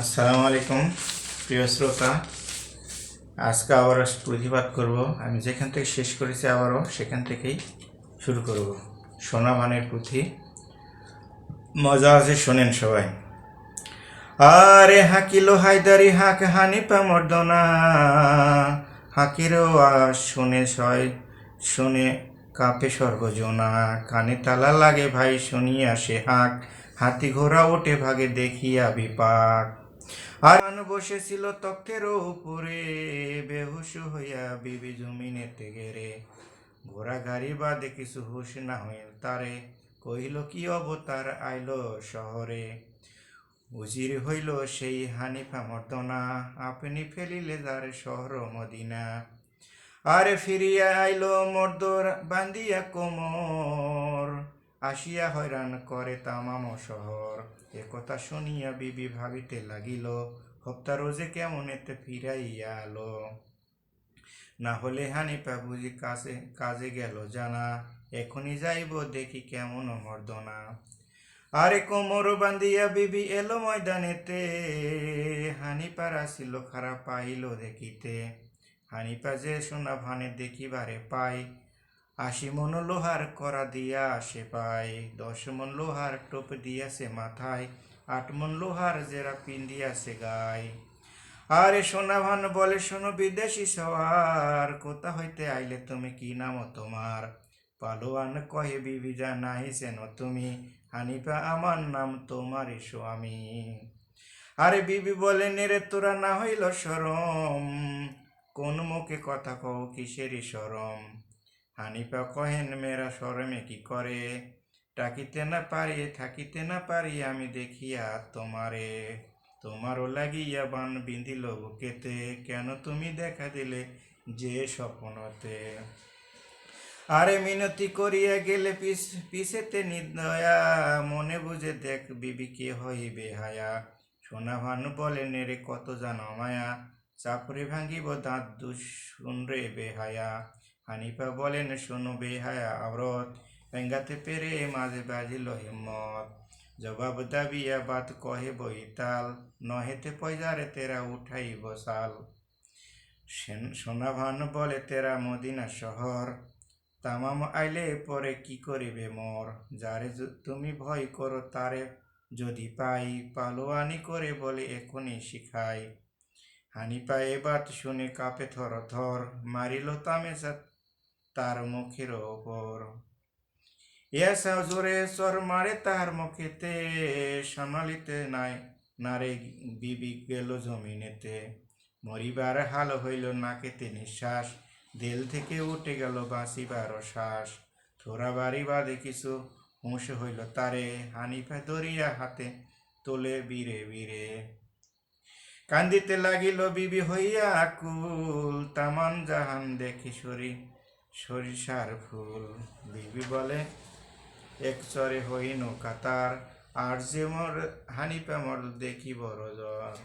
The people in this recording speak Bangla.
আসসালামু আলাইকুম, প্রিয় শ্রোতা। আজকে আবারও প্রতিবাদ করব। আমি যেখান থেকে শেষ করেছি আবারও সেখান থেকেই শুরু করব। সোনা মানের পুঁথি। মজা আছে, শোনেন সবাই। আরে হাকিলো হায়দারি, হাক হানিপা মর্দনা। হাকিরও শুনে সয়, শুনে কাঁপে সর্বজনা। কানে তালা লাগে ভাই, শুনিয়া সে হাক। হাতি ঘোড়া ওঠে ভাগে, দেখিয়া বিপাক। আর বসেছিল তক্তের উপরে। বেহুশ হইয়া বিবি জমিনেতে গেরে, ঘোড়া গাড়ি বাদে কিছু হুশ না হইল তারে কহিল, কি অবতার আইল শহরে? উজির হইল সেই হানিফা মর্দনা। আপনি ফেলিলে যার শহর মদিনা। আরে ফিরিয়া আইল মর্দর বান্দিয়া কোমর। আসিয়া হয়রান করে তামাম শহর। এ কথা শুনিয়া বিবি ভাবিতে লাগিল, হপ্তা রোজে কেমন এতে ফিরাইয়া আলো। না হলে হানিফা বুঝি কাছে, কাজে গেল জানা, এখনই যাইব দেখি কেমন মর্দনা। আরে কোমর বান্ধিয়া বিবি এলো ময়দানেতে হানিপার আসিল খারাপ পাইল দেখিতে। হানিপা যে সোনা ভানে দেখিবারে পাই আশি মন লোহার করা দিয়া আসে পাই দশ মন লোহার টোপ দিয়াছে মাথায়, আট মন লোহার জেরা পিন্দিয়াছে গায়। আরে সোনা ভান বলে শোনো বিদেশি সওয়ার, কোথা হইতে আইলে তুমি কি নাম তোমার? পালোয়ান কহে, বিবি জানাই যেন তুমি, হানিফা আমার নাম তোমারই স্বামী। আরে বিবি বলে, নেরে তোরা না হইল সরম কোন মুখে কথা কও কিসেরই সরম হানিফা কহেন মেরা সরমে কি করে? ডাকিতে না পারি, থাকিতে না পারি, আমি দেখিয়া তোমারে। তোমারও লাগিয়া বান বিন্ধিল বুকেতে, কেন তুমি দেখা দিলে যে স্বপ্নতে? আরে মিনতি করিয়া গেলে পিস পিছেতে নির্দয়া মনে বুঝে দেখ বিবি কে হইবে হায়া সোনা ভানু বলে নেরে কত জানো মায়া চাপড়ে ভাঙিব দাঁত দুশুন রে বেহায়া। হানিফা বলেন শোনো বেহায়া আব্রত ভেঙ্গাতে পেরে মাঝে বাজিল হিম্মত জবাব দাবিয়া বাত কহে বইতাল নহেতে পয়জারে তেরা উঠাইব সাল সেন- সোনা ভান বলে তেরা মদিনা শহর তামাম আইলে পরে কি করিবে মোর যারে তুমি ভয় করো তারে যদি পাই পালোয়ানি করে বলে এখনই শিখাই হানিপা এ বাত শুনে কাপে থর থর মারিল তামেশা তার মুখের ওপর। এসা জোরে সর মারে তাহার মুখেতে, সামালিতে নাই, নারে বিবি গেল জমিনেতে। মরিবার হাল হইল নাকেতে নিঃশ্বাস, দেল থেকে উঠে গেল বাঁচিবার শ্বাস। থোড়া বাড়ি বাদে কিছু হুঁশ হইল তারে, হানিফা দরিয়া হাতে তোলে বীরে বীরে। কান্দিতে লাগিল বিবি হইয়া আকুল তামান জাহান দেখি সরি সরিষার ফুল। বিবি বলে, এক চরে হইন নৌকাতার আর যে মোর হানিপা দেখি বড় জ্বর